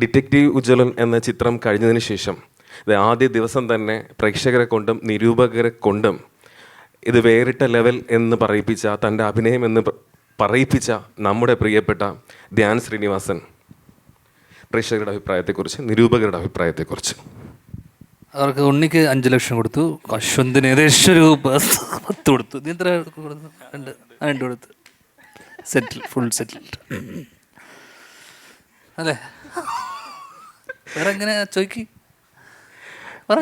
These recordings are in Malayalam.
ഡിറ്റക്റ്റീവ് ഉജ്ജ്വലൻ എന്ന ചിത്രം കഴിഞ്ഞതിന് ശേഷം. ഇത് ആദ്യ ദിവസം തന്നെ പ്രേക്ഷകരെ കൊണ്ടും നിരൂപകരെ കൊണ്ടും ഇത് വേറിട്ട ലെവൽ എന്ന് പറയിപ്പിച്ച തന്റെ അഭിനയം എന്ന് പറയിപ്പിച്ച നമ്മുടെ പ്രിയപ്പെട്ട ധ്യാൻ ശ്രീനിവാസൻ. പ്രേക്ഷകരുടെ അഭിപ്രായത്തെക്കുറിച്ച് നിരൂപകരുടെ അഭിപ്രായത്തെക്കുറിച്ച്. അവർക്ക് ഉണ്ണിക്ക് അഞ്ച് ലക്ഷം കൊടുത്തു. അശ്വന്തിന് ഏകദേശം ഒരു പത്ത് കൊടുത്തു. നീ എത്ര കൊടുത്തു? രണ്ട് രണ്ട് കൊടുത്തു. സെറ്റിൽ ഫുൾ സെറ്റിൽ അല്ലേ? വേറെ എങ്ങനെ ചോയ്ക്ക് പറ.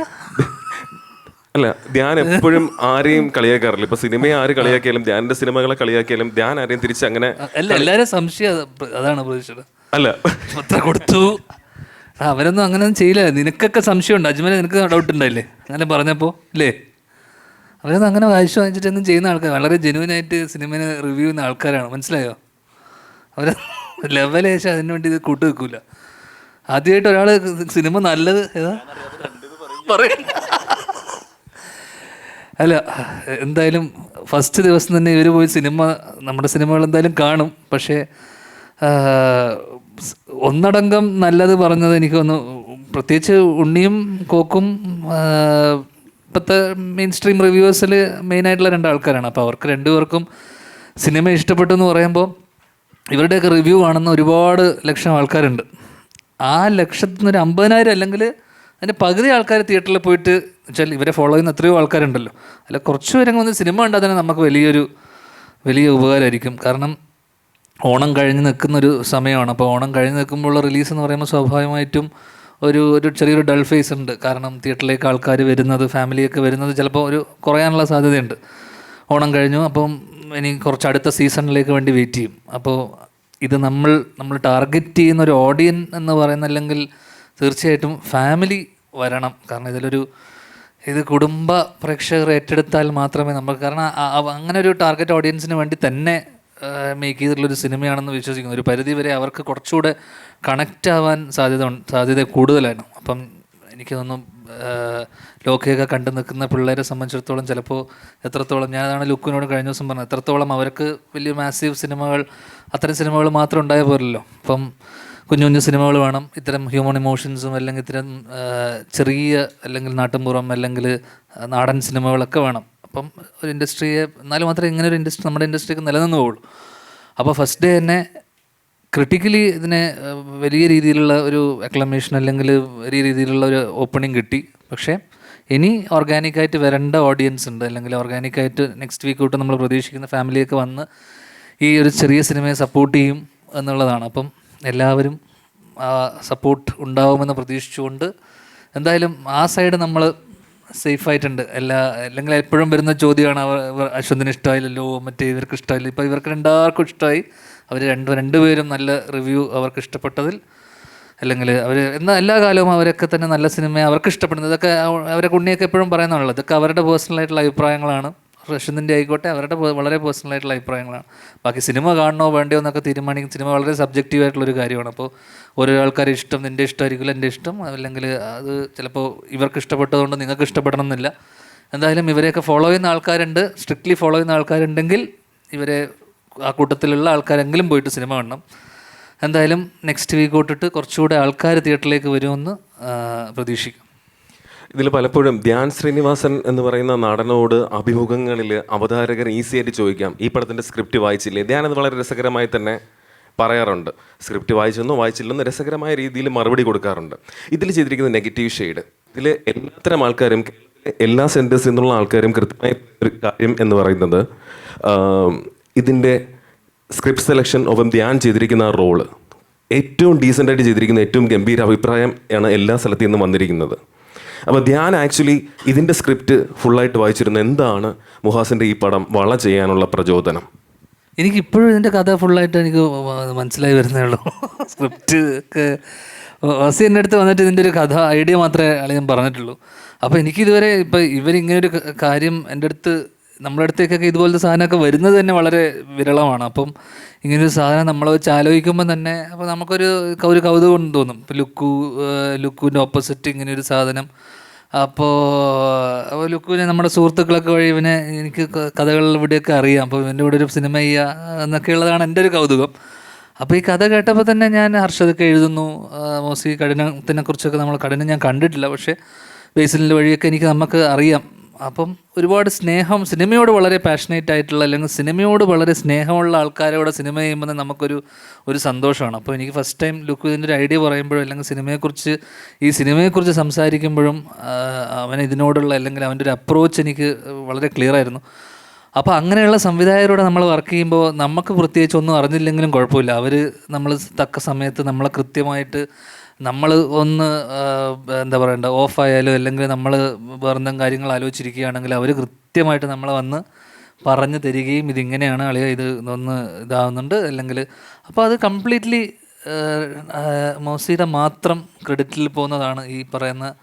അല്ല ധ്യാൻ എപ്പോഴും ആരെയും കളിയാക്കാറില്ല. ഇപ്പൊ സിനിമയെ ആര് കളിയാക്കിയാലും ധ്യാനിന്റെ സിനിമകളെ കളിയാക്കിയാലും ധ്യാൻ ആരെയും തിരിച്ച് അങ്ങനെ അല്ല എല്ലാരും സംശയം അതാണ് പ്രതീക്ഷിച്ചത്. അല്ല. കൊടുത്തു. അവരൊന്നും അങ്ങനെയൊന്നും ചെയ്യില്ല. നിനക്കൊക്കെ സംശയമുണ്ട്. അജ്മല നിനക്ക് ഡൗട്ട് ഉണ്ടായില്ലേ അങ്ങനെ പറഞ്ഞപ്പോൾ ഇല്ലേ? അവരൊന്നും അങ്ങനെ വായിച്ചു വാങ്ങിച്ചിട്ടൊന്നും ചെയ്യുന്ന ആൾക്കാർ വളരെ ജെനുവൻ ആയിട്ട് സിനിമയെ റിവ്യൂ ചെയ്യുന്ന ആൾക്കാരാണ്. മനസ്സിലായോ? അവർ ലെവലേശം അതിന് വേണ്ടി ഇത് കൂട്ടു വെക്കൂല ആദ്യമായിട്ട് ഒരാൾ സിനിമ നല്ലത് ഏതാ? പറയും. അല്ല എന്തായാലും ഫസ്റ്റ് ദിവസം തന്നെ ഇവർ പോയി സിനിമ നമ്മുടെ സിനിമകൾ എന്തായാലും കാണും. പക്ഷേ ഒന്നടങ്കം നല്ലത് പറഞ്ഞത് എനിക്ക് തോന്നുന്നു പ്രത്യേകിച്ച് ഉണ്ണിയും കോക്കും ഇപ്പോഴത്തെ മെയിൻ സ്ട്രീം റിവ്യൂവേഴ്സിൽ മെയിനായിട്ടുള്ള രണ്ട് ആൾക്കാരാണ് അപ്പോൾ അവർക്ക് രണ്ടുപേർക്കും സിനിമ ഇഷ്ടപ്പെട്ടു എന്ന് പറയുമ്പോൾ ഇവരുടെയൊക്കെ റിവ്യൂ കാണുന്ന ഒരുപാട് ലക്ഷം ആൾക്കാരുണ്ട്. ആ ലക്ഷത്തിൽ നിന്ന് ഒരു അമ്പതിനായിരം അല്ലെങ്കിൽ അതിന്റെ പകുതി ആൾക്കാർ തിയേറ്ററിൽ പോയിട്ട് വെച്ചാൽ ഇവരെ ഫോളോ ചെയ്യുന്ന എത്രയോ ആൾക്കാരുണ്ടല്ലോ. അല്ല കുറച്ച് പേരങ്ങ് വന്ന് സിനിമ കണ്ടാൽ തന്നെ നമുക്ക് വലിയൊരു വലിയ ഉപകാരമായിരിക്കും. കാരണം ഓണം കഴിഞ്ഞ് നിൽക്കുന്നൊരു സമയമാണ്. അപ്പോൾ ഓണം കഴിഞ്ഞ് നിൽക്കുമ്പോഴുള്ള റിലീസ് എന്ന് പറയുമ്പോൾ സ്വാഭാവികമായിട്ടും ഒരു ഒരു ചെറിയൊരു ഡൾ ഫേസ് ഉണ്ട്. കാരണം തിയേറ്ററിലേക്ക് ആൾക്കാർ വരുന്നത് ഫാമിലിയൊക്കെ വരുന്നത് ചിലപ്പോൾ ഒരു കുറയാനുള്ള സാധ്യതയുണ്ട്. ഓണം കഴിഞ്ഞു അപ്പം ഇനി കുറച്ച് അടുത്ത സീസണിലേക്ക് വേണ്ടി വെയിറ്റ് ചെയ്യും. അപ്പോൾ ഇത് നമ്മൾ നമ്മൾ ടാർഗറ്റ് ചെയ്യുന്ന ഒരു ഓഡിയൻ എന്ന് പറയുന്ന അല്ലെങ്കിൽ തീർച്ചയായിട്ടും ഫാമിലി വരണം. കാരണം ഇതിലൊരു ഇത് കുടുംബ പ്രേക്ഷകർ ഏറ്റെടുത്താൽ മാത്രമേ നമ്മൾ കാരണം അങ്ങനെ ഒരു ടാർഗറ്റ് ഓഡിയൻസിന് വേണ്ടി തന്നെ മേക്ക് ചെയ്തിട്ടുള്ളൊരു സിനിമയാണെന്ന് വിശ്വസിക്കുന്നു. ഒരു പരിധി വരെ അവർക്ക് കുറച്ചുകൂടെ കണക്റ്റ് ആവാൻ സാധ്യത സാധ്യത കൂടുതലാണ് അപ്പം എനിക്ക് തോന്നുന്നു ലോക്കയൊക്കെ കണ്ടു നിൽക്കുന്ന പിള്ളേരെ സംബന്ധിച്ചിടത്തോളം ചിലപ്പോൾ എത്രത്തോളം ഞാനതാണ് ലുക്കിനോട് കഴിഞ്ഞ ദിവസം പറഞ്ഞത് എത്രത്തോളം അവർക്ക് വലിയ മാസീവ് സിനിമകൾ അത്തരം സിനിമകൾ മാത്രം ഉണ്ടായ പോലല്ലോ അപ്പം കുഞ്ഞു കുഞ്ഞു സിനിമകൾ വേണം ഇത്തരം ഹ്യൂമൻ ഇമോഷൻസും അല്ലെങ്കിൽ ഇത്തരം ചെറിയ അല്ലെങ്കിൽ നാട്ടിൻപുറം അല്ലെങ്കിൽ നാടൻ സിനിമകളൊക്കെ വേണം. അപ്പം ഒരു ഇൻഡസ്ട്രിയെ എന്നാലും മാത്രമേ ഇങ്ങനെ ഒരു ഇൻഡസ്ട്രി നമ്മുടെ ഇൻഡസ്ട്രിക്ക് നിലനിന്ന് പോകുള്ളൂ അപ്പോൾ ഫസ്റ്റ് ഡേ തന്നെ ക്രിട്ടിക്കലി ഇതിനെ വലിയ രീതിയിലുള്ള ഒരു അക്ലമേഷൻ അല്ലെങ്കിൽ വലിയ രീതിയിലുള്ള ഒരു ഓപ്പണിംഗ് കിട്ടി. പക്ഷേ ഇനി ഓർഗാനിക്കായിട്ട് വരേണ്ട ഓഡിയൻസ് ഉണ്ട്. അല്ലെങ്കിൽ ഓർഗാനിക്കായിട്ട് നെക്സ്റ്റ് വീക്ക് തൊട്ട് നമ്മൾ പ്രതീക്ഷിക്കുന്ന ഫാമിലിയൊക്കെ വന്ന് ഈ ഒരു ചെറിയ സിനിമയെ സപ്പോർട്ട് ചെയ്യും എന്നുള്ളതാണ്. അപ്പം എല്ലാവരും സപ്പോർട്ട് ഉണ്ടാവുമെന്ന് പ്രതീക്ഷിച്ചുകൊണ്ട് എന്തായാലും ആ സൈഡ് നമ്മൾ സേഫ് ആയിട്ടുണ്ട്. എല്ലാ അല്ലെങ്കിൽ എപ്പോഴും വരുന്ന ചോദ്യമാണ് അവർ അശ്വന്തിന് ഇഷ്ടമായില്ലല്ലോ മറ്റേ ഇവർക്ക് ഇഷ്ടമായില്ല ഇപ്പോൾ ഇവർക്ക് രണ്ടാർക്കും ഇഷ്ടമായി അവർ രണ്ട് രണ്ടുപേരും നല്ല റിവ്യൂ അവർക്ക് ഇഷ്ടപ്പെട്ടതിൽ അല്ലെങ്കിൽ അവർ എന്നാൽ എല്ലാ കാലവും അവരൊക്കെ തന്നെ നല്ല സിനിമ അവർക്ക് ഇഷ്ടപ്പെടുന്നത്. ഇതൊക്കെ അവരെ ഉണ്ണിയൊക്കെ എപ്പോഴും പറയുന്നുള്ളത് ഇതൊക്കെ അവരുടെ പേഴ്സണലായിട്ടുള്ള അഭിപ്രായങ്ങളാണ്. റഷ്യന്റെ ആയിക്കോട്ടെ അവരുടെ വളരെ പേഴ്സണൽ ആയിട്ടുള്ള അഭിപ്രായങ്ങളാണ്. ബാക്കി സിനിമ കാണണോ വേണ്ടയോ എന്നൊക്കെ തീരുമാനിക്കും സിനിമ വളരെ സബ്ജക്റ്റീവ് ആയിട്ടുള്ളൊരു കാര്യമാണ്. അപ്പോൾ ഓരോ ആൾക്കാരുടെ ഇഷ്ടം നിന്റെ ഇഷ്ടമായിരിക്കില്ല എന്റെ ഇഷ്ടം. അല്ലെങ്കിൽ അത് ചിലപ്പോൾ ഇവർക്ക് ഇഷ്ടപ്പെട്ടതുകൊണ്ട് നിങ്ങൾക്ക് ഇഷ്ടപ്പെടണം എന്നില്ല എന്തായാലും ഇവരെയൊക്കെ ഫോളോ ചെയ്യുന്ന ആൾക്കാരുണ്ട്. സ്ട്രിക്ട്ലി ഫോളോ ചെയ്യുന്ന ആൾക്കാരുണ്ടെങ്കിൽ ഇവരെ ആ കൂട്ടത്തിലുള്ള ആൾക്കാരെങ്കിലും പോയിട്ട് സിനിമ കാണണം. എന്തായാലും നെക്സ്റ്റ് വീക്ക് തൊട്ടിട്ട് കുറച്ചുകൂടെ ആൾക്കാർ തിയേറ്ററിലേക്ക് വരുമെന്ന് പ്രതീക്ഷിക്കും. ഇതിൽ പലപ്പോഴും ധ്യാൻ ശ്രീനിവാസൻ എന്ന് പറയുന്ന നടനോട് അഭിമുഖങ്ങളിൽ അവതാരകർ ഈസി ആയിട്ട് ചോദിക്കാം. ഈ പടത്തിന്റെ സ്ക്രിപ്റ്റ് വായിച്ചില്ലേ? ധ്യാൻ അത് വളരെ രസകരമായി തന്നെ പറയാറുണ്ട്. സ്ക്രിപ്റ്റ് വായിച്ചെന്നോ വായിച്ചില്ലെന്നോ രസകരമായ രീതിയിൽ മറുപടി കൊടുക്കാറുണ്ട്. ഇതിൽ ചെയ്തിരിക്കുന്ന നെഗറ്റീവ് ഷെയ്ഡ് ഇതിൽ എല്ലാത്തരം ആൾക്കാരും എല്ലാ സെന്റേഴ്സിൽ നിന്നുള്ള ആൾക്കാരും കൃത്യമായ ഒരു കാര്യം എന്ന് പറയുന്നത് ഇതിന്റെ സ്ക്രിപ്റ്റ് സെലക്ഷൻ ഒപ്പം ധ്യാൻ ചെയ്തിരിക്കുന്ന ആ റോൾ ഏറ്റവും ഡീസന്റായിട്ട് ചെയ്തിരിക്കുന്ന ഏറ്റവും ഗംഭീര അഭിപ്രായം ആണ് എല്ലാ സ്ഥലത്തു നിന്നും വന്നിരിക്കുന്നത്. അപ്പോൾ ധ്യാൻ ആക്ച്വലി ഇതിന്റെ സ്ക്രിപ്റ്റ് ഫുള്ളായിട്ട് വായിച്ചിരുന്ന എന്താണ് മുഹാസിന്റെ ഈ പടം വള ചെയ്യാനുള്ള പ്രചോദനം? എനിക്കിപ്പോഴും ഇതിന്റെ കഥ ഫുള്ളായിട്ട് എനിക്ക് മനസ്സിലായി വരുന്നേ ഉള്ളൂ. സ്ക്രിപ്റ്റ് ഒക്കെ. വസി എന്റെ അടുത്ത് വന്നിട്ട് ഇതിന്റെ ഒരു കഥ ഐഡിയ മാത്രമേ അളിയൻ പറഞ്ഞിട്ടുള്ളൂ. അപ്പോൾ എനിക്കിതുവരെ ഇപ്പോൾ ഇവരിങ്ങനെ ഒരു കാര്യം എന്റെ അടുത്ത് നമ്മുടെ അടുത്തേക്കൊക്കെ ഇതുപോലത്തെ സാധനമൊക്കെ വരുന്നത് തന്നെ വളരെ വിരളമാണ്. അപ്പം ഇങ്ങനൊരു സാധനം നമ്മൾ വെച്ച് ആലോചിക്കുമ്പോൾ തന്നെ അപ്പോൾ നമുക്കൊരു ഒരു കൗതുകം തോന്നും. ഇപ്പോൾ ലുക്കു ലുക്കുവിന്റെ ഓപ്പോസിറ്റ് ഇങ്ങനെ ഒരു സാധനം. അപ്പോൾ അപ്പോൾ ലുക്കുവിനെ നമ്മുടെ സുഹൃത്തുക്കളൊക്കെ വഴി ഇവനെ എനിക്ക് ഇവിടെയൊക്കെ അറിയാം. അപ്പോൾ ഇവന്റെ കൂടെ ഒരു സിനിമ ചെയ്യുക എന്നൊക്കെ ഉള്ളതാണ് എന്റെ ഒരു കൗതുകം. അപ്പോൾ ഈ കഥ കേട്ടപ്പോൾ തന്നെ ഞാൻ ഹർഷതൊക്കെ എഴുതുന്നു. മോസി കഠിനത്തിനെ കുറിച്ചൊക്കെ നമ്മൾ കഠിനം ഞാൻ കണ്ടിട്ടില്ല. പക്ഷേ ബേസിലിന്റെ വഴിയൊക്കെ എനിക്ക് നമുക്ക് അറിയാം. അപ്പം ഒരുപാട് സ്നേഹം സിനിമയോട് വളരെ പാഷനേറ്റ് ആയിട്ടുള്ള അല്ലെങ്കിൽ സിനിമയോട് വളരെ സ്നേഹമുള്ള ആൾക്കാരോട് സിനിമ ചെയ്യുമ്പോൾ നമുക്കൊരു ഒരു സന്തോഷമാണ്. അപ്പോൾ എനിക്ക് ഫസ്റ്റ് ടൈം ലുക്ക് ഇതിന്റെ ഒരു ഐഡിയ പറയുമ്പോഴും അല്ലെങ്കിൽ സിനിമയെക്കുറിച്ച് ഈ സിനിമയെക്കുറിച്ച് സംസാരിക്കുമ്പോഴും അവൻ ഇതിനോടുള്ള അല്ലെങ്കിൽ അവന്റെ ഒരു അപ്രോച്ച് എനിക്ക് വളരെ ക്ലിയർ ആയിരുന്നു. അപ്പോൾ അങ്ങനെയുള്ള സംവിധായകരോട് നമ്മൾ വർക്ക് ചെയ്യുമ്പോൾ നമുക്ക് പ്രത്യേകിച്ച് ഒന്നും അറിഞ്ഞില്ലെങ്കിലും കുഴപ്പമില്ല. അവർ നമ്മൾ തക്ക സമയത്ത് നമ്മളെ കൃത്യമായിട്ട് നമ്മൾ ഒന്ന് എന്താ പറയണ്ട ഓഫായാലും അല്ലെങ്കിൽ നമ്മൾ വേറെന്തെങ്കിലും കാര്യങ്ങൾ ആലോചിച്ചിരിക്കുകയാണെങ്കിൽ അവർ കൃത്യമായിട്ട് നമ്മളെ വന്ന് പറഞ്ഞു തരികയും ഇതിങ്ങനെയാണ് അളിയ ഇത് ഒന്ന് ഇതാവുന്നുണ്ട്. അല്ലെങ്കിൽ അപ്പോൾ അത് കംപ്ലീറ്റ്ലി മൗസിയുടെ മാത്രം ക്രെഡിറ്റിൽ പോകുന്നതാണ് ഈ പറയുന്ന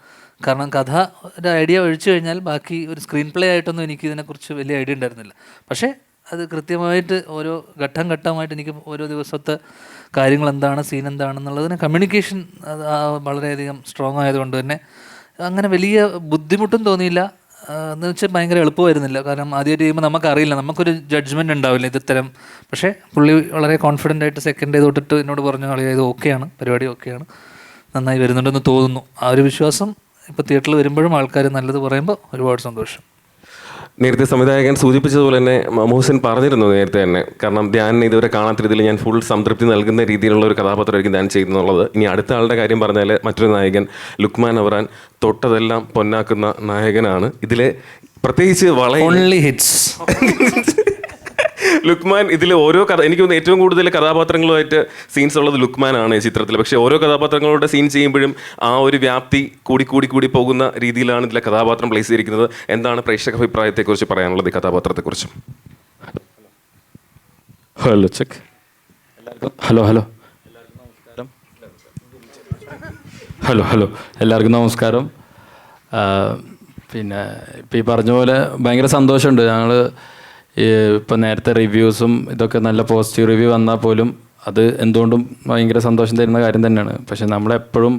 കാരണം കഥ ഒരു ഐഡിയ ഒഴിച്ചു കഴിഞ്ഞാൽ ബാക്കി ഒരു സ്ക്രീൻ പ്ലേ ആയിട്ടൊന്നും എനിക്ക് ഇതിനെക്കുറിച്ച് വലിയ ഐഡിയ ഉണ്ടായിരുന്നില്ല. പക്ഷേ അത് കൃത്യമായിട്ട് ഓരോ ഘട്ടം ഘട്ടമായിട്ട് എനിക്ക് ഓരോ ദിവസത്തെ കാര്യങ്ങൾ എന്താണ് സീൻ എന്താണെന്നുള്ളതിന് കമ്മ്യൂണിക്കേഷൻ വളരെയധികം സ്ട്രോങ് ആയതുകൊണ്ട് തന്നെ അങ്ങനെ വലിയ ബുദ്ധിമുട്ടും തോന്നിയില്ല. എന്ന് വെച്ചാൽ ഭയങ്കര എളുപ്പമായിരുന്നില്ല. കാരണം ആദ്യമായിട്ട് ചെയ്യുമ്പോൾ നമുക്കറിയില്ല. നമുക്കൊരു ജഡ്ജ്മെന്റ് ഉണ്ടാവില്ല ഇത് ഇത്തരം. പക്ഷേ പുള്ളി വളരെ കോൺഫിഡന്റ് ആയിട്ട് സെക്കൻഡ് ഡേ തൊട്ടിട്ട് എന്നോട് പറഞ്ഞു കളിയാ ഇത് ഓക്കെയാണ്. പരിപാടി ഓക്കെയാണ്. നന്നായി വരുന്നുണ്ടെന്ന് തോന്നുന്നു. ആ ഒരു വിശ്വാസം ഇപ്പോൾ തിയേറ്ററിൽ വരുമ്പോഴും ആൾക്കാർ നല്ലത് പറയുമ്പോൾ ഒരുപാട് സന്തോഷം. നേരത്തെ സംവിധായകൻ സൂചിപ്പിച്ചതുപോലെ തന്നെ മോഹസിൻ പറഞ്ഞിരുന്നു നേരത്തെ തന്നെ. കാരണം ധ്യാൻ ഇതുവരെ കാണാത്ത രീതിയിൽ ഞാൻ ഫുൾ സംതൃപ്തി നൽകുന്ന രീതിയിലുള്ള ഒരു കഥാപാത്രമായിരിക്കും ധ്യാൻ ചെയ്യുന്നുള്ളത് ഇനി അടുത്ത ആളുടെ കാര്യം പറഞ്ഞാൽ മറ്റൊരു നായകൻ ലുക്മാൻ അവറാൻ തൊട്ടതെല്ലാം പൊന്നാക്കുന്ന നായകനാണ്. ഇതിലെ പ്രത്യേകിച്ച് വളരെ ഓൺലി ഹിറ്റ്സ് ലുക്മാൻ ഇതിൽ ഓരോ കഥ എനിക്ക് തോന്നുന്നു ഏറ്റവും കൂടുതൽ കഥാപാത്രങ്ങളുമായിട്ട് സീൻസ് ഉള്ളത് ലുക്മാൻ ആണ് ഈ ചിത്രത്തിൽ പക്ഷേ ഓരോ കഥാപാത്രങ്ങളുടെ സീൻ ചെയ്യുമ്പോഴും ആ ഒരു വ്യാപ്തി കൂടി കൂടി കൂടി പോകുന്ന രീതിയിലാണ് ഇതിലെ കഥാപാത്രം പ്ലേസ് ചെയ്തിരിക്കുന്നത്. എന്താണ് പ്രേക്ഷക അഭിപ്രായത്തെക്കുറിച്ച് പറയാനുള്ളത് ഈ കഥാപാത്രത്തെക്കുറിച്ച്? Hello check hello hello hello hello എല്ലാവർക്കും നമസ്കാരം. പിന്നെ ഇപ്പം ഈ പറഞ്ഞ പോലെ ഭയങ്കര സന്തോഷമുണ്ട്. ഞങ്ങൾ ഇപ്പം നേരത്തെ റിവ്യൂസും ഇതൊക്കെ നല്ല പോസിറ്റീവ് റിവ്യൂ വന്നാൽ പോലും അത് എന്തുകൊണ്ടും ഭയങ്കര സന്തോഷം തരുന്ന കാര്യം തന്നെയാണ്. പക്ഷെ നമ്മളെപ്പോഴും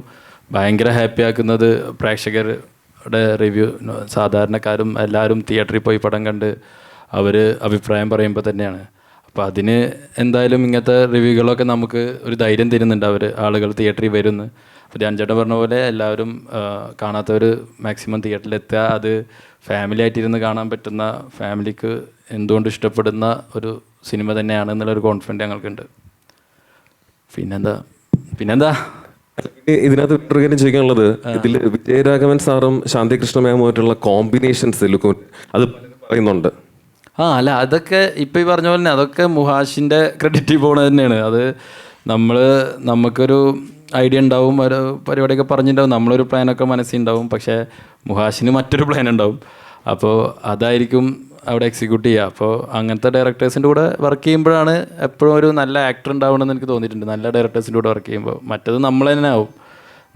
ഭയങ്കര ഹാപ്പി ആക്കുന്നത് പ്രേക്ഷകരുടെ റിവ്യൂ സാധാരണക്കാരും എല്ലാവരും തിയേറ്ററിൽ പോയി പടം കണ്ട് അവർ അഭിപ്രായം പറയുമ്പോൾ തന്നെയാണ്. അപ്പോൾ അതിന് എന്തായാലും ഇങ്ങനത്തെ റിവ്യൂകളൊക്കെ നമുക്ക് ഒരു ധൈര്യം തരുന്നുണ്ട് അവർ ആളുകൾ തിയേറ്ററിൽ വരുന്നു. അപ്പോൾ ധ്യാൻചേട്ടൻ പറഞ്ഞ പോലെ എല്ലാവരും കാണാത്തവർ മാക്സിമം തിയേറ്ററിൽ എത്തുക. അത് ഫാമിലി ആയിട്ടിരുന്ന് കാണാൻ പറ്റുന്ന ഫാമിലിക്ക് എന്തുകൊണ്ട് ഇഷ്ടപ്പെടുന്ന ഒരു സിനിമ തന്നെയാണ് എന്നുള്ളൊരു കോൺഫിഡന്റ് ഞങ്ങൾക്കുണ്ട്. പിന്നെന്താ? പിന്നെന്താ? ഇതിനകത്ത് വേറൊരു കാര്യം ചോദിക്കാനുള്ളത്. ഇതിൽ വിജയരാഘവൻ സാറും ശാന്തികൃഷ്ണ മാമുമായിട്ടുള്ള കോമ്പിനേഷൻസ് ലുക്കും അത് പറയുന്നുണ്ട്. ആ അല്ല അതൊക്കെ ഇപ്പം ഈ പറഞ്ഞ പോലെ തന്നെ അതൊക്കെ മുഹാഷിന്റെ ക്രെഡിറ്റിൽ പോണത് തന്നെയാണ്. അത് നമ്മൾ നമുക്കൊരു ഐഡിയ ഉണ്ടാവും ഒരു പരിപാടിയൊക്കെ പറഞ്ഞിട്ടുണ്ടാവും നമ്മളൊരു പ്ലാനൊക്കെ മനസ്സിലുണ്ടാവും പക്ഷേ മുഹാഷിന് മറ്റൊരു പ്ലാൻ ഉണ്ടാവും. അപ്പോൾ അതായിരിക്കും അവിടെ എക്സിക്യൂട്ട് ചെയ്യുക അപ്പോൾ അങ്ങനത്തെ ഡയറക്ടേഴ്സിന്റെ കൂടെ വർക്ക് ചെയ്യുമ്പോഴാണ് എപ്പോഴും ഒരു നല്ല ആക്ടർ ഉണ്ടാവണമെന്ന് എനിക്ക് തോന്നിയിട്ടുണ്ട്. നല്ല ഡയറക്ടേഴ്സിന്റെ കൂടെ വർക്ക് ചെയ്യുമ്പോൾ മറ്റത് നമ്മൾ തന്നെ ആവും.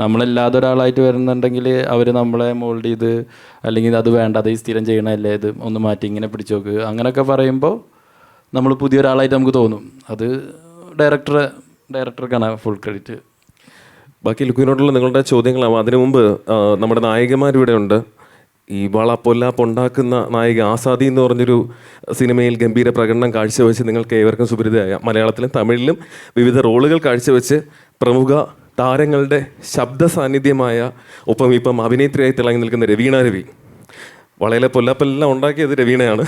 നമ്മളല്ലാതെ ഒരാളായിട്ട് വരുന്നുണ്ടെങ്കിൽ അവർ നമ്മളെ മോൾഡ് ചെയ്ത് അല്ലെങ്കിൽ അത് വേണ്ട അത് സ്ഥിരം ചെയ്യണമല്ലേ ഇത് ഒന്ന് മാറ്റി ഇങ്ങനെ പിടിച്ചു നോക്ക്. അങ്ങനെയൊക്കെ പറയുമ്പോൾ നമ്മൾ പുതിയൊരാളായിട്ട് നമുക്ക് തോന്നും. അത് ഡയറക്ടർ ഡയറക്ടർക്കാണ് ഫുൾ ക്രെഡിറ്റ് ബാക്കി ലുക്കിനോടുള്ള നിങ്ങളുടെ ചോദ്യങ്ങളാവും അതിനു മുമ്പ് നമ്മുടെ നായികമാരിവിടെ ഉണ്ട് ഈ വള പൊല്ലാപ്പ് ഉണ്ടാക്കുന്ന നായിക ആസാദി എന്ന് പറഞ്ഞൊരു സിനിമയിൽ ഗംഭീര പ്രകടനം കാഴ്ചവെച്ച് നിങ്ങൾക്ക് ഏവർക്കും സുപരിതയായ മലയാളത്തിലും തമിഴിലും വിവിധ റോളുകൾ കാഴ്ചവെച്ച് പ്രമുഖ താരങ്ങളുടെ ശബ്ദ സാന്നിധ്യമായ ഒപ്പം ഇപ്പം അഭിനേത്രിയായി തിളങ്ങി നിൽക്കുന്ന രവീണ രവി. വളയിലെ പൊല്ലാപ്പെല്ലാം ഉണ്ടാക്കിയത് രവീണയാണ്.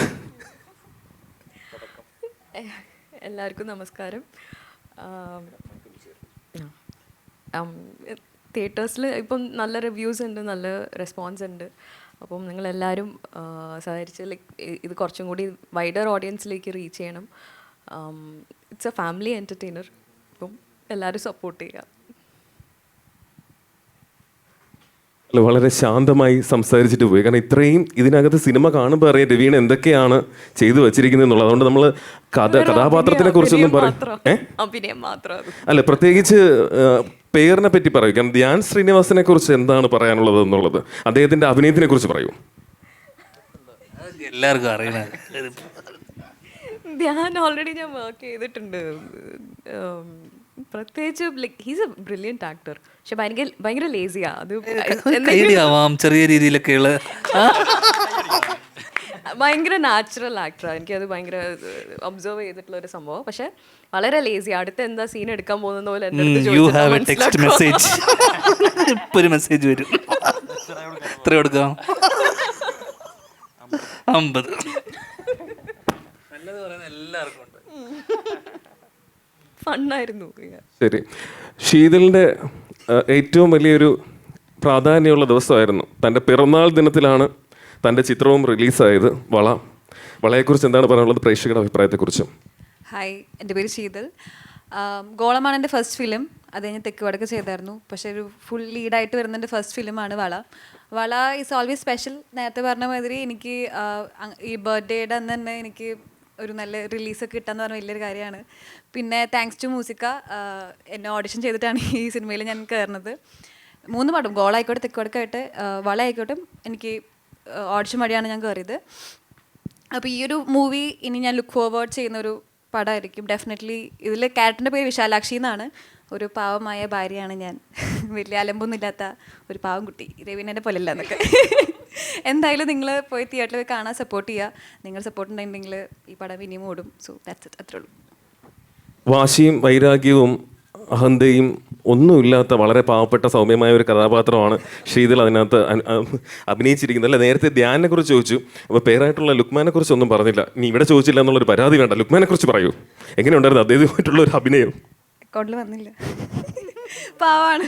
എല്ലാവർക്കും നമസ്കാരം. തിയേറ്റേഴ്സിൽ ഇപ്പം നല്ല റിവ്യൂസ് ഉണ്ട് നല്ല റെസ്പോൺസ് ഉണ്ട്. അപ്പം നിങ്ങളെല്ലാവരും സഹകരിച്ച് ലൈക്ക് ഇത് കുറച്ചും കൂടി വൈഡർ ഓഡിയൻസിലേക്ക് റീച്ച് ചെയ്യണം. ഇറ്റ്സ് എ ഫാമിലി എന്റർടൈനർ അപ്പം എല്ലാവരും സപ്പോർട്ട് ചെയ്യുക. വളരെ ശാന്തമായി സംസാരിച്ചിട്ട് പോയി. കാരണം ഇത്രയും ഇതിനകത്ത് സിനിമ കാണുമ്പോൾ അറിയാം രവീണ എന്തൊക്കെയാണ് ചെയ്തു വെച്ചിരിക്കുന്നത് എന്നുള്ളത്. അതുകൊണ്ട് നമ്മൾ കഥ കഥാപാത്രത്തിനെ കുറിച്ചൊന്നും പറയാം അല്ല പ്രത്യേകിച്ച് പേരിനെ പറ്റി പറയൂ. കാരണം ധ്യാൻ ശ്രീനിവാസിനെ കുറിച്ച് എന്താണ് പറയാനുള്ളത് എന്നുള്ളത്? അദ്ദേഹത്തിന്റെ അഭിനയത്തിനെ കുറിച്ച് പറയൂ. എല്ലാവർക്കും അറിയണ. ധ്യാൻ ഓൾറെഡി ഞാൻ വർക്ക് ചെയ്തിട്ടുണ്ട്. പ്രത്യേകിച്ച് like he's a brilliant actor പക്ഷെ ഭയങ്കര ഭയങ്കര ലേസിയാ അത് എന്തെങ്കിലും- ചെറിയ രീതിയിലൊക്കെയുള്ള ഭയങ്കര നാച്ചുറൽ ആക്ടറാണ് എനിക്കത് ഭയങ്കര ഒബ്സർവ് ചെയ്തിട്ടുള്ള ഒരു സംഭവം. പക്ഷെ വളരെ ലേസി അടുത്ത എന്താ സീൻ എടുക്കാൻ പോകുന്ന പോലെ എന്റെ അടുത്ത് യു ചോദിച്ചാൽ ഹാവ് എ ടെക്സ്റ്റ് മനസ്സിലാക്കും. മെസ്സേജ് ഇപ്പൊ ഒരു മെസ്സേജ് വരും. എത്ര കൊടുക്കാം? അമ്പത്. നല്ലത് എല്ലാവർക്കും ഉണ്ട്. ഫണ്ണായിരുന്നു. ശരി. ഷീതലിന്റെ അഹ്, ഏറ്റവും വലിയൊരു പ്രാധാന്യമുള്ള ദിവസമായിരുന്നു. തന്റെ പിറന്നാൾ ദിനത്തിലാണ് തന്റെ ചിത്രവും റിലീസായത് വള. വളയെക്കുറിച്ച് എന്താണ് പറയാനുള്ളത് പ്രേക്ഷകരുടെ അഭിപ്രായത്തെക്കുറിച്ചും? ഹായ് എന്റെ പേര് ശീതൽ. ഗോളമാണ് എന്റെ ഫസ്റ്റ് ഫിലിം അത് കഴിഞ്ഞ് തെക്ക് വടക്ക് ചെയ്തായിരുന്നു. പക്ഷേ ഒരു ഫുൾ ലീഡായിട്ട് വരുന്ന എന്റെ ഫസ്റ്റ് ഫിലിമാണ് വള. വള ഈസ് ഓൾവേസ് സ്പെഷ്യൽ നേരത്തെ പറഞ്ഞ മാതിരി എനിക്ക് ഈ ബർത്ത്ഡേയുടെ അന്ന് തന്നെ എനിക്ക് ഒരു നല്ല റിലീസൊക്കെ കിട്ടാന്ന് പറഞ്ഞ വലിയൊരു കാര്യമാണ്. പിന്നെ താങ്ക്സ് ടു മ്യൂസിക്ക എന്നെ ഓഡിഷൻ ചെയ്തിട്ടാണ് ഈ സിനിമയിൽ ഞാൻ കയറുന്നത്. മൂന്ന് പാട്ടും ഗോളായിക്കോട്ടെ തെക്ക് വടക്കായിട്ട് വള ആയിക്കോട്ടെ എനിക്ക് ഓഡിഷൻ വഴിയാണ് ഞാൻ കയറിയത് അപ്പോൾ ഈ ഒരു മൂവി ഇനി ഞാൻ ലുക്ക് ഫോർവേഡ് ചെയ്യുന്ന ഒരു പടമായിരിക്കും ഡെഫിനറ്റ്ലി ഇതിൽ ക്യാരക്ടറിന്റെ പേര് വിശാലാക്ഷി എന്നാണ്. ഒരു പാവമായ ഭാര്യയാണ് ഞാൻ. വലിയ അലമ്പൊന്നും ഇല്ലാത്ത ഒരു പാവം കുട്ടി. രവീനെ പോലെ അല്ല എന്നൊക്കെ. എന്തായാലും നിങ്ങൾ പോയി തിയേറ്ററിൽ കാണാൻ സപ്പോർട്ട് ചെയ്യുക നിങ്ങൾ സപ്പോർട്ട് ഉണ്ടെങ്കിൽ ഈ പടം ഇനിയും ഓടും. സോ ദാറ്റ്സ് അത്രേ ഉള്ളൂ. വാശിയും വൈരാഗ്യവും അഹന്തയും ഒന്നുമില്ലാത്ത വളരെ പാവപ്പെട്ട സൗമ്യമായ ഒരു കഥാപാത്രമാണ് ഷീതൽ അതിനകത്ത് അഭിനയിച്ചിരിക്കുന്നത്. അല്ല? നേരത്തെ ധ്യാനെ കുറിച്ച് ചോദിച്ചു. അപ്പോൾ പേരായിട്ടുള്ള ലുക്മാനെ കുറിച്ച് ഒന്നും പറഞ്ഞില്ല. നീ ഇവിടെ ചോദിച്ചില്ല എന്നുള്ളൊരു പരാതി വേണ്ട. ലുക്മാനെ കുറിച്ച് പറയൂ. എങ്ങനെയുണ്ടായിരുന്നു അദ്ദേഹമായിട്ടുള്ള ഒരു അഭിനയം? വന്നില്ല. പാവാണ്.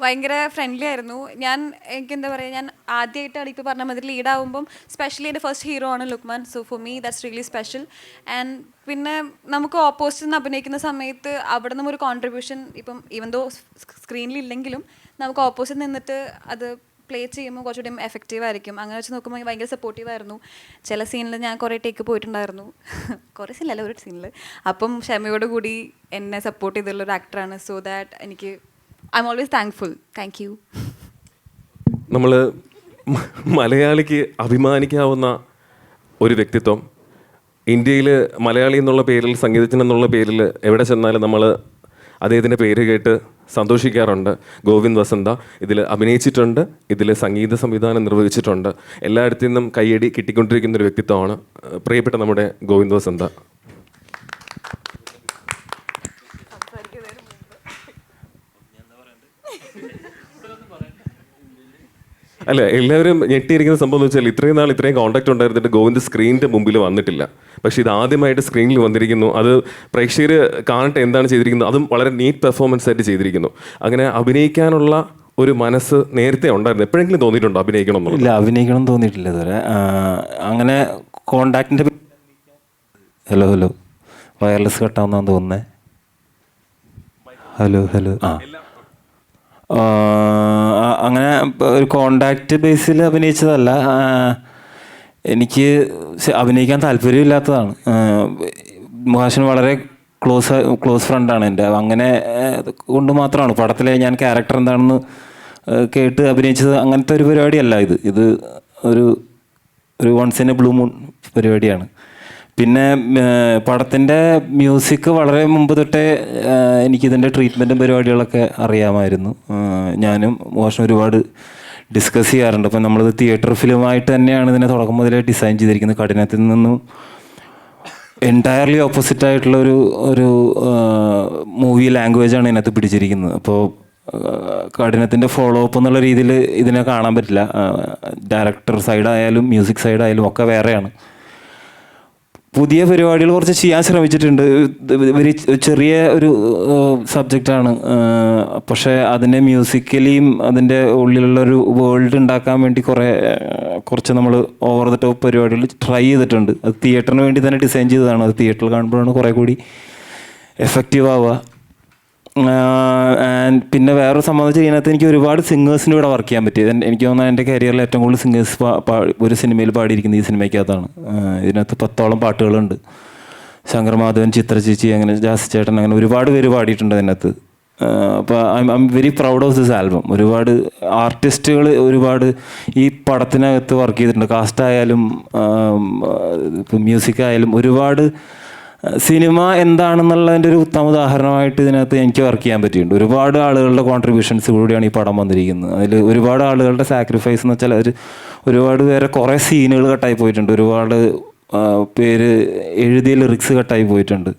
ഭയങ്കര ഫ്രണ്ട്ലി ആയിരുന്നു. ഞാൻ എനിക്ക് എന്താ പറയുക ഞാൻ ആദ്യമായിട്ടാണ് ഇപ്പോൾ പറഞ്ഞ മതി ലീഡ് ആവുമ്പം സ്പെഷ്യലി എന്റെ ഫസ്റ്റ് ഹീറോ ആണ് Lukman. So for me that's really special and പിന്നെ നമുക്ക് ഓപ്പോസിറ്റ് നിന്ന് അഭിനയിക്കുന്ന സമയത്ത് അവിടെ നിന്നും ഒരു കോൺട്രിബ്യൂഷൻ ഇപ്പം ഈവൻ ദോ സ്ക്രീനിൽ ഇല്ലെങ്കിലും നമുക്ക് ഓപ്പോസിറ്റ് നിന്നിട്ട് അത് പ്ലേ ചെയ്യുമ്പോൾ കുറച്ചുകൂടി എഫക്റ്റീവ് ആയിരിക്കും. അങ്ങനെ വെച്ച് നോക്കുമ്പോൾ ഭയങ്കര സപ്പോർട്ടീവ് ആയിരുന്നു. ചില സീനിൽ ഞാൻ കുറേ ടേക്ക് പോയിട്ടുണ്ടായിരുന്നു. കുറേ സീനിലല്ല ഒരു സീനിൽ അപ്പം ക്ഷമയോട് കൂടി എന്നെ സപ്പോർട്ട് ചെയ്തുള്ള ഒരു ആക്ടറാണ് സോ ദാറ്റ് എനിക്ക് I am always thankful thank you നമ്മൾ മലയാളിക്ക് അഭിമാനിക്കാവുന്ന ഒരു വ്യക്തിത്വം. ഇന്ത്യയിൽ മലയാളി എന്നുള്ള പേരിൽ സംഗീതജ്ഞൻ എന്നുള്ള പേരിൽ എവിടെ ചെന്നാലും നമ്മൾ അദ്ദേഹത്തിന്റെ പേര് കേട്ട് സന്തോഷിക്കാറുണ്ട്. ഗോവിന്ദ് വസന്ത ഇതിൽ അഭിനയിച്ചിട്ടുണ്ട്. ഇതിൽ സംഗീത സംവിധാനം നിർവഹിച്ചിട്ടുണ്ട്. എല്ലായിടത്തു നിന്നും കയ്യടി കിട്ടിക്കൊണ്ടിരിക്കുന്ന ഒരു വ്യക്തിത്വമാണ് പ്രിയപ്പെട്ട നമ്മുടെ ഗോവിന്ദ് വസന്ത. അല്ല എല്ലാവരും ഞെട്ടിയിരിക്കുന്ന സംഭവം എന്ന് വെച്ചാൽ ഇത്രയും നാൾ ഇത്രയും കോൺടാക്ട് ഉണ്ടായിരുന്നിട്ട് ഗോവിന്ദ് സ്ക്രീനിന്റെ മുമ്പിൽ വന്നിട്ടില്ല. പക്ഷേ ഇത് ആദ്യമായിട്ട് സ്ക്രീനിൽ വന്നിരിക്കുന്നു. അത് പ്രേക്ഷകർ കാണട്ടെ എന്താണ് ചെയ്തിരിക്കുന്നത്. അതും വളരെ നീറ്റ് പെർഫോമൻസ് ആയിട്ട് ചെയ്തിരിക്കുന്നു. അങ്ങനെ അഭിനയിക്കാനുള്ള ഒരു മനസ്സ് നേരത്തെ ഉണ്ടായിരുന്നു. എപ്പോഴെങ്കിലും തോന്നിയിട്ടുണ്ടോ അഭിനയിക്കണം ഇല്ല അഭിനയിക്കണം തോന്നിയിട്ടില്ല ഇതുവരെ. അങ്ങനെ കോണ്ടാക്റ്റിന്റെ ഹലോ ഹലോ. വയർലെസ് കട്ടാവുന്നാന്ന് തോന്നുന്നേ. Hello hello. ആ, അങ്ങനെ ഒരു കോണ്ടാക്റ്റ് ബേസിൽ അഭിനയിച്ചതല്ല. എനിക്ക് അഭിനയിക്കാൻ താല്പര്യമില്ലാത്തതാണ്. ആ, മുഹാശൻ വളരെ ക്ലോസ് ക്ലോസ് ഫ്രണ്ടാണ് എന്റെ. അങ്ങനെ കൊണ്ട് മാത്രമാണ്. പടത്തിലെ ഞാൻ ക്യാരക്ടർ എന്താണെന്ന് കേട്ട് അഭിനയിച്ചത് അങ്ങനത്തെ ഒരു പരിപാടിയല്ല ഇത്. ഇത് ഒരു ഒരു once in a blue moon പരിപാടിയാണ്. പിന്നെ പടത്തിന്റെ മ്യൂസിക് വളരെ മുമ്പ് തൊട്ടേ എനിക്കിതിന്റെ ട്രീറ്റ്മെന്റും പരിപാടികളൊക്കെ അറിയാമായിരുന്നു. ഞാനും മോശം ഒരുപാട് ഡിസ്കസ് ചെയ്യാറുണ്ട്. അപ്പം നമ്മളിത് തിയേറ്റർ ഫിലിമായിട്ട് തന്നെയാണ് ഇതിനെ തുടക്കം മുതലേ ഡിസൈൻ ചെയ്തിരിക്കുന്നത്. കഠിനത്തിൽ നിന്നും എന്റയർലി ഓപ്പോസിറ്റ് ആയിട്ടുള്ള ഒരു ഒരു മൂവി ലാംഗ്വേജാണ് ഇതിനകത്ത് പിടിച്ചിരിക്കുന്നത്. അപ്പോൾ കഠിനത്തിന്റെ ഫോളോ അപ്പ് എന്നുള്ള രീതിയിൽ ഇതിനെ കാണാൻ പറ്റില്ല. ഡയറക്ടർ സൈഡായാലും മ്യൂസിക് സൈഡായാലും ഒക്കെ വേറെയാണ്. പുതിയ പരിപാടികൾ കുറച്ച് ചെയ്യാൻ ശ്രമിച്ചിട്ടുണ്ട്. ഒരു ചെറിയ ഒരു സബ്ജക്റ്റാണ് പക്ഷേ അതിനെ മ്യൂസിക്കലിയും അതിന്റെ ഉള്ളിലുള്ള ഒരു വേൾഡ് ഉണ്ടാക്കാൻ വേണ്ടി കുറേ കുറച്ച് നമ്മൾ ഓവർ ദ ടോപ്പ് പരിപാടികൾ ട്രൈ ചെയ്തിട്ടുണ്ട്. അത് തിയേറ്ററിന് വേണ്ടി തന്നെ ഡിസൈൻ ചെയ്തതാണ്. അത് തിയേറ്ററിൽ കാണുമ്പോഴാണ് കുറേ കൂടി എഫക്റ്റീവ് ആവുക. പിന്നെ വേറൊരു സംബന്ധിച്ച് ഇതിനകത്ത് എനിക്ക് ഒരുപാട് സിംഗേഴ്സിന്റെ കൂടെ വർക്ക് ചെയ്യാൻ പറ്റി. എൻ- എനിക്ക് തോന്നുന്നത് എന്റെ കരിയറിൽ ഏറ്റവും കൂടുതൽ സിംഗേഴ്സ് ഒരു സിനിമയിൽ പാടിയിരിക്കുന്നത് ഈ സിനിമയ്ക്കകത്താണ് ഇതിനകത്ത് പത്തോളം പാട്ടുകളുണ്ട്. ശങ്കർ മാധവൻ ചിത്ര ചേച്ചി അങ്ങനെ ജാസ് ചേട്ടൻ അങ്ങനെ ഒരുപാട് പേര് പാടിയിട്ടുണ്ട് അതിനകത്ത് അപ്പോൾ I I am very proud of this album ഒരുപാട് ആർട്ടിസ്റ്റുകൾ ഒരുപാട് ഈ പടത്തിനകത്ത് വർക്ക് ചെയ്തിട്ടുണ്ട്. കാസ്റ്റ് ആയാലും മ്യൂസിക് ആയാലും ഒരുപാട് സിനിമ എന്താണെന്നുള്ളതിന്റെ ഒരു ഉത്തമ ഉദാഹരണമായിട്ട് ഇതിനകത്ത് എനിക്ക് വർക്ക് ചെയ്യാൻ പറ്റിയിട്ടുണ്ട്. ഒരുപാട് ആളുകളുടെ കോൺട്രിബ്യൂഷൻസ് കൂടിയാണ് ഈ പടം വന്നിരിക്കുന്നത്. അതിൽ ഒരുപാട് ആളുകളുടെ സാക്രിഫൈസ് എന്ന് വെച്ചാൽ അവർ ഒരുപാട് പേരെ കുറേ സീനുകൾ കട്ടായി പോയിട്ടുണ്ട്. ഒരുപാട് പേര് എഴുതിയ ലിറിക്സ് കട്ടായി പോയിട്ടുണ്ട്.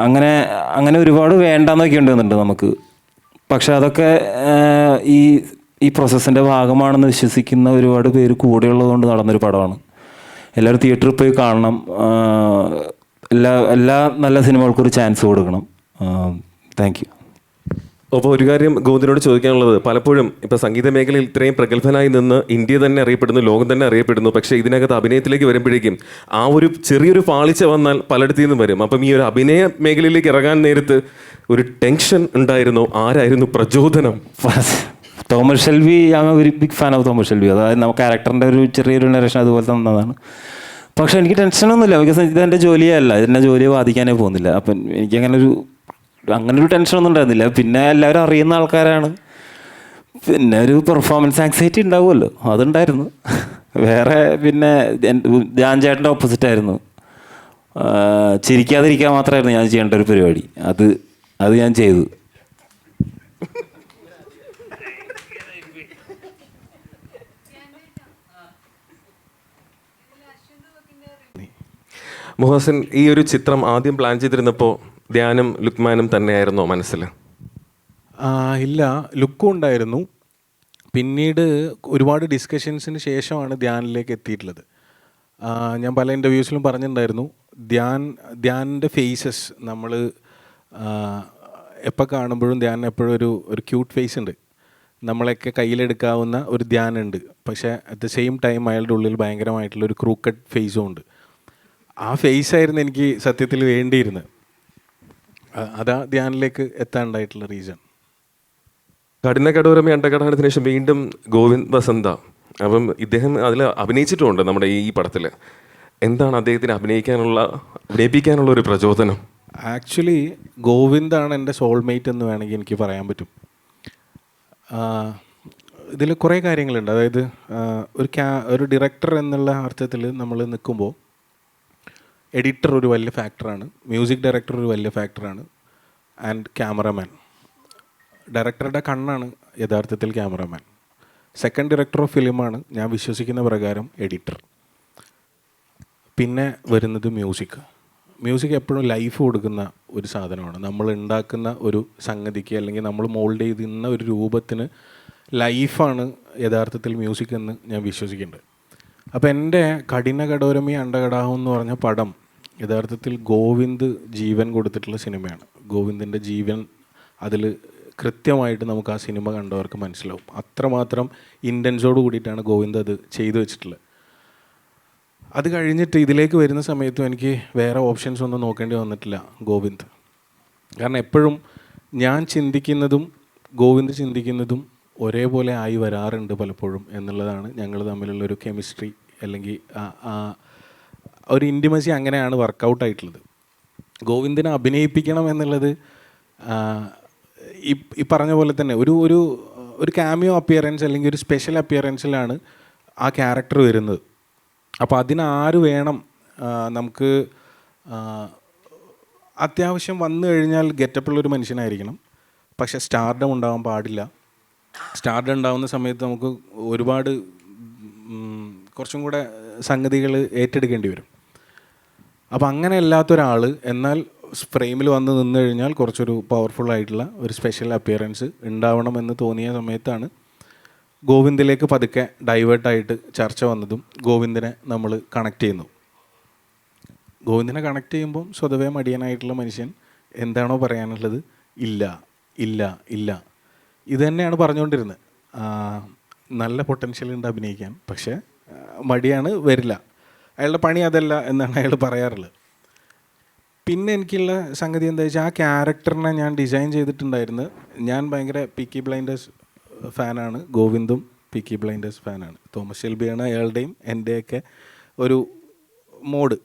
അങ്ങനെ അങ്ങനെ ഒരുപാട് വേണ്ടാന്നൊക്കെ ഉണ്ടെന്നുണ്ട് നമുക്ക്. പക്ഷെ അതൊക്കെ ഈ ഈ പ്രോസസ്സിന്റെ ഭാഗമാണെന്ന് വിശ്വസിക്കുന്ന ഒരുപാട് പേര് കൂടെയുള്ളതുകൊണ്ട് നടന്നൊരു പടമാണ്. എല്ലാവരും തിയേറ്ററിൽ പോയി കാണണം. എല്ലാ എല്ലാ നല്ല സിനിമകൾക്കും ഒരു ചാൻസ് കൊടുക്കണം. താങ്ക് യു അപ്പോൾ ഒരു കാര്യം ഗോവിന്ദനോട് ചോദിക്കാനുള്ളത്. പലപ്പോഴും ഇപ്പോൾ സംഗീത മേഖലയിൽ ഇത്രയും പ്രഗത്ഭനായി നിന്ന് ഇന്ത്യ തന്നെ അറിയപ്പെടുന്നു ലോകം തന്നെ അറിയപ്പെടുന്നു. പക്ഷേ ഇതിനകത്ത് അഭിനയത്തിലേക്ക് വരുമ്പോഴേക്കും ആ ഒരു ചെറിയൊരു പാളിച്ച വന്നാൽ പലയിടത്തു നിന്നും വരും. അപ്പം ഈ ഒരു അഭിനയ മേഖലയിലേക്ക് ഇറങ്ങാൻ നേരത്ത് ഒരു ടെൻഷൻ ഉണ്ടായിരുന്നു. ആരായിരുന്നു പ്രചോദനം? തോമസ് ഷെൽവി ഞാൻ ഒരു big fan of Thomas Shelvy. അതായത് നമുക്ക് ക്യാരക്ടറിന്റെ ഒരു ചെറിയൊരു നരേഷൻ അതുപോലെ തന്നതാണ് പക്ഷെ എനിക്ക് ടെൻഷനൊന്നുമില്ല ബിക്കോസ് എന്റെ ജോലിയേ അല്ല ഇതിന്റെ ജോലിയെ ബാധിക്കാനേ പോകുന്നില്ല. അപ്പം എനിക്ക് അങ്ങനെ ഒരു അങ്ങനെ ഒരു ടെൻഷനൊന്നും ഉണ്ടായിരുന്നില്ല. പിന്നെ എല്ലാവരും അറിയുന്ന ആൾക്കാരാണ്. പിന്നെ ഒരു പെർഫോമൻസ് ആങ്സൈറ്റി ഉണ്ടാവുമല്ലോ. അതുണ്ടായിരുന്നു. വേറെ പിന്നെ ധ്യാൻ ചേട്ടന്റെ ഓപ്പോസിറ്റ് ആയിരുന്നു. ചിരിക്കാതിരിക്കാൻ മാത്രമായിരുന്നു ഞാൻ ചെയ്യേണ്ട ഒരു പരിപാടി. അത് അത് ഞാൻ ചെയ്തു. മുഹസൻ ഈ ഒരു ചിത്രം ആദ്യം പ്ലാൻ ചെയ്തിരുന്നപ്പോൾ ധ്യാനം ലുക്മാനും തന്നെയായിരുന്നോ മനസ്സിൽ ഇല്ല. ലുക്കും ഉണ്ടായിരുന്നു. പിന്നീട് ഒരുപാട് ഡിസ്കഷൻസിന് ശേഷമാണ് ധ്യാനിലേക്ക് എത്തിയിട്ടുള്ളത്. ഞാൻ പല ഇന്റർവ്യൂസിലും പറഞ്ഞിട്ടുണ്ടായിരുന്നു. ധ്യാൻ ധ്യാനിന്റെ ഫേസസ് നമ്മൾ എപ്പോൾ കാണുമ്പോഴും ധ്യാൻ എപ്പോഴും ഒരു ഒരു ക്യൂട്ട് ഫേസ് ഉണ്ട്. നമ്മളെയൊക്കെ കയ്യിലെടുക്കാവുന്ന ഒരു ധ്യാനുണ്ട്. പക്ഷേ അറ്റ് ദ സെയിം ടൈം അയാളുടെ ഉള്ളിൽ ഭയങ്കരമായിട്ടുള്ള ഒരു ക്രൂക്കഡ് ഫേസും ഉണ്ട്. ആ ഫേസ് ആയിരുന്നു എനിക്ക് സത്യത്തിൽ വേണ്ടിയിരുന്നത്. അതാ ധ്യാനിലേക്ക് എത്താണ്ടായിട്ടുള്ള റീസൺ. കഠിന കടോരമ അണ്ടകടനത്തിന് ശേഷം വീണ്ടും ഗോവിന്ദ് വസന്ത. അപ്പം ഇദ്ദേഹം അതിൽ അഭിനയിച്ചിട്ടുമുണ്ട് നമ്മുടെ ഈ പടത്തിൽ എന്താണ് അദ്ദേഹത്തിന് അഭിനയിക്കാനുള്ള അഭിനയിപ്പിക്കാനുള്ള ഒരു പ്രചോദനം? ആക്ച്വലി ഗോവിന്ദാണ് എന്റെ സോൾമേറ്റ് എന്ന് വേണമെങ്കിൽ എനിക്ക് പറയാൻ പറ്റും. ഇതിൽ കുറേ കാര്യങ്ങളുണ്ട്. അതായത് ഒരു ക്യാ ഒരു ഡയറക്ടർ എന്നുള്ള അർത്ഥത്തിൽ നമ്മൾ നിൽക്കുമ്പോൾ എഡിറ്റർ ഒരു വലിയ ഫാക്ടറാണ് മ്യൂസിക് ഡയറക്ടർ ഒരു വലിയ ഫാക്ടറാണ് ആൻഡ് ക്യാമറമാൻ ഡയറക്ടറുടെ കണ്ണാണ് യഥാർത്ഥത്തിൽ ക്യാമറമാൻ സെക്കൻഡ് ഡയറക്ടർ ഓഫ് ഫിലിമാണ് ഞാൻ വിശ്വസിക്കുന്ന പ്രകാരം എഡിറ്റർ പിന്നെ വരുന്നത് മ്യൂസിക് മ്യൂസിക് എപ്പോഴും ലൈഫ് കൊടുക്കുന്ന ഒരു സാധനമാണ്. നമ്മൾ ഉണ്ടാക്കുന്ന ഒരു സംഗതിക്ക് അല്ലെങ്കിൽ നമ്മൾ മോൾഡ് ചെയ്തിരുന്ന ഒരു രൂപത്തിന് ലൈഫാണ് യഥാർത്ഥത്തിൽ മ്യൂസിക് എന്ന് ഞാൻ വിശ്വസിക്കുന്നുണ്ട്. അപ്പോൾ എന്റെ കഠിന കടോരമി അണ്ടകടാഹം എന്ന് പറഞ്ഞ പടം യഥാർത്ഥത്തിൽ ഗോവിന്ദ് ജീവൻ കൊടുത്തിട്ടുള്ള സിനിമയാണ്. ഗോവിന്ദിന്റെ ജീവൻ അതിൽ കൃത്യമായിട്ട് നമുക്ക് ആ സിനിമ കണ്ടവർക്ക് മനസ്സിലാവും. അത്രമാത്രം ഇന്റൻസോട് കൂടിയിട്ടാണ് ഗോവിന്ദ് അത് ചെയ്തു വെച്ചിട്ടുള്ളത്. അത് കഴിഞ്ഞിട്ട് ഇതിലേക്ക് വരുന്ന സമയത്തും എനിക്ക് വേറെ ഓപ്ഷൻസ് ഒന്നും നോക്കേണ്ടി വന്നിട്ടില്ല ഗോവിന്ദ്. കാരണം എപ്പോഴും ഞാൻ ചിന്തിക്കുന്നതും ഗോവിന്ദ് ചിന്തിക്കുന്നതും ഒരേപോലെ ആയി വരാറുണ്ട് പലപ്പോഴും എന്നുള്ളതാണ് ഞങ്ങൾ തമ്മിലുള്ള ഒരു കെമിസ്ട്രി അല്ലെങ്കിൽ ആ- ആ ഒരു ഇന്റിമസി അങ്ങനെയാണ് വർക്കൗട്ട് ആയിട്ടുള്ളത്. ഗോവിന്ദനെ അഭിനയിപ്പിക്കണം എന്നുള്ളത് ഈ പറഞ്ഞ പോലെ തന്നെ ഒരു ഒരു ഒരു ക്യാമിയോ അപ്പിയറൻസ് അല്ലെങ്കിൽ ഒരു സ്പെഷ്യൽ അപ്പിയറൻസിലാണ് ആ ക്യാരക്ടർ വരുന്നത്. അപ്പോൾ അതിനാര് വേണം നമുക്ക് അത്യാവശ്യം വന്നു കഴിഞ്ഞാൽ ഗെറ്റപ്പുള്ളൊരു മനുഷ്യനായിരിക്കണം. പക്ഷെ സ്റ്റാർഡം ഉണ്ടാവാൻ പാടില്ല. സ്റ്റാർഡം ഉണ്ടാവുന്ന സമയത്ത് നമുക്ക് ഒരുപാട് കുറച്ചും കൂടെ സംഗതികൾ ഏറ്റെടുക്കേണ്ടി വരും. അപ്പോൾ അങ്ങനെ ഒരാൾ എന്നാൽ ഫ്രെയിമിൽ വന്ന് നിന്ന് കഴിഞ്ഞാൽ കുറച്ചൊരു പവർഫുൾ ആയിട്ടുള്ള ഒരു സ്പെഷ്യൽ അപ്പിയറൻസ് ഉണ്ടാവണം എന്ന് തോന്നിയ സമയത്താണ് ഗോവിന്ദിലേക്ക് പതുക്കെ ഡൈവേർട്ടായിട്ട് ചർച്ച വന്നതും ഗോവിന്ദിനെ നമ്മൾ കണക്ട് ചെയ്യുന്നു. ഗോവിന്ദിനെ കണക്ട് ചെയ്യുമ്പം സ്വതവേ മടിയനായിട്ടുള്ള മനുഷ്യൻ എന്താണോ പറയാനുള്ളത്? ഇല്ല ഇല്ല ഇല്ല. ഇത് തന്നെയാണ് പറഞ്ഞുകൊണ്ടിരുന്നത്. നല്ല പൊട്ടൻഷ്യൽ ഉണ്ട് അഭിനയിക്കാൻ. പക്ഷേ മടിയാണ് വരില്ല. അയാളുടെ പണി അതല്ല എന്നാണ് അയാൾ പറയാറുള്ളത്. പിന്നെ എനിക്കുള്ള സംഗതി എന്താ വെച്ചാൽ ആ ക്യാരക്ടറിനെ ഞാൻ ഡിസൈൻ ചെയ്തിട്ടുണ്ടായിരുന്നു. ഞാൻ ഭയങ്കര പിക്കി ബ്ലൈൻഡേഴ്സ് ഫാനാണ്. ഗോവിന്ദും പിക്കി ബ്ലൈൻഡേഴ്സ് ഫാനാണ്. തോമസ് ഷെൽബിയാണ് അയാളുടെയും എന്റെയൊക്കെ ഒരു മോഡ്.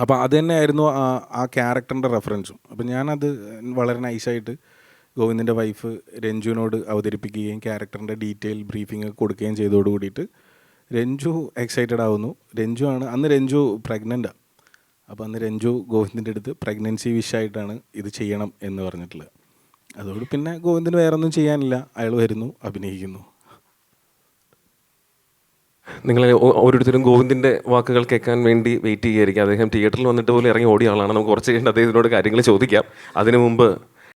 അപ്പോൾ അത് തന്നെയായിരുന്നു ആ ആ ക്യാരക്ടറിന്റെ റെഫറൻസും. അപ്പോൾ ഞാനത് വളരെ നൈസായിട്ട് ഗോവിന്ദിന്റെ വൈഫ് രഞ്ജുവിനോട് അവതരിപ്പിക്കുകയും ക്യാരക്ടറിന്റെ ഡീറ്റെയിൽ ബ്രീഫിംഗ് കൊടുക്കുകയും ചെയ്തോട് കൂടിയിട്ട് രഞ്ജു എക്സൈറ്റഡ് ആവുന്നു. രഞ്ജു ആണ് അന്ന് രഞ്ജു പ്രഗ്നന്റാണ് അപ്പോൾ അന്ന് രഞ്ജു ഗോവിന്ദിന്റെ അടുത്ത് പ്രഗ്നൻസി വിഷായിട്ടാണ് ഇത് ചെയ്യണം എന്ന് പറഞ്ഞിട്ടുള്ളത്. അതോട് പിന്നെ ഗോവിന്ദിന് വേറൊന്നും ചെയ്യാനില്ല. അയാൾ വരുന്നു അഭിനയിക്കുന്നു. നിങ്ങൾ ഓരോരുത്തരും ഗോവിന്ദിന്റെ വാക്കുകൾ കേൾക്കാൻ വേണ്ടി വെയിറ്റ് ചെയ്യുകയായിരിക്കും. അദ്ദേഹം തിയേറ്ററിൽ വന്നിട്ട് പോലും ഇറങ്ങി ഓടിയ ആളാണ്. നമുക്ക് കുറച്ച് കഴിഞ്ഞിട്ട് അദ്ദേഹത്തിനോട് കാര്യങ്ങൾ ചോദിക്കാം. അതിനു മുമ്പ്